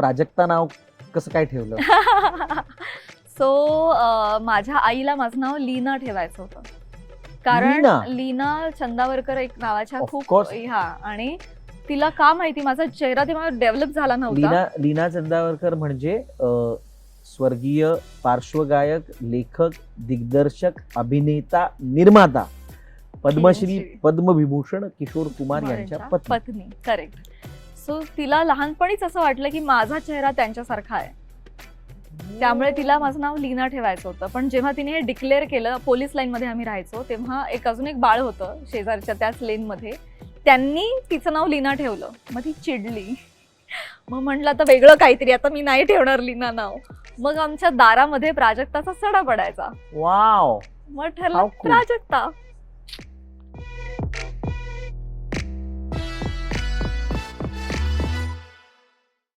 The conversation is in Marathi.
प्राजक्ता नाव कसं काय ठेवलं? सो माझ्या आईला माझं नाव लीना ठेवायचं होतं. कारण लीना? लीना चंदावरकर एक नावाच्या Of खूप course. हा आणि तिला का माहिती? माझा चेहरा तेव्हा डेव्हलप झाला नव्हता. लीना लीना चंदावरकर म्हणजे अ, स्वर्गीय पार्श्वगायक लेखक दिग्दर्शक अभिनेता निर्माता. पद्मश्री श्री. पद्मविभूषण किशोर कुमार यांच्या यांच्या पत्नी. पत्नी. करेक्ट सो तिला लहानपणीच असं वाटलं की माझा चेहरा त्यांच्यासारखा आहे. त्यामुळे तिला माझं नाव लीना ठेवायचं होतं. पण जेव्हा तिने हे डिक्लेअर केलं पोलीस लाईन मध्ये आम्ही राहायचो तेव्हा एक अजून एक बाळ होतं शेजारच्या त्याच लेन मध्ये. त्यांनी तिचं नाव लीना ठेवलं. मग ती चिडली. मग म्हटलं आता वेगळं काहीतरी आता मी नाही ठेवणार लीना नाव. मग आमच्या दारामध्ये प्राजक्ताचा सडा पडायचा. वाव मग ठरलं. प्राजक्ता.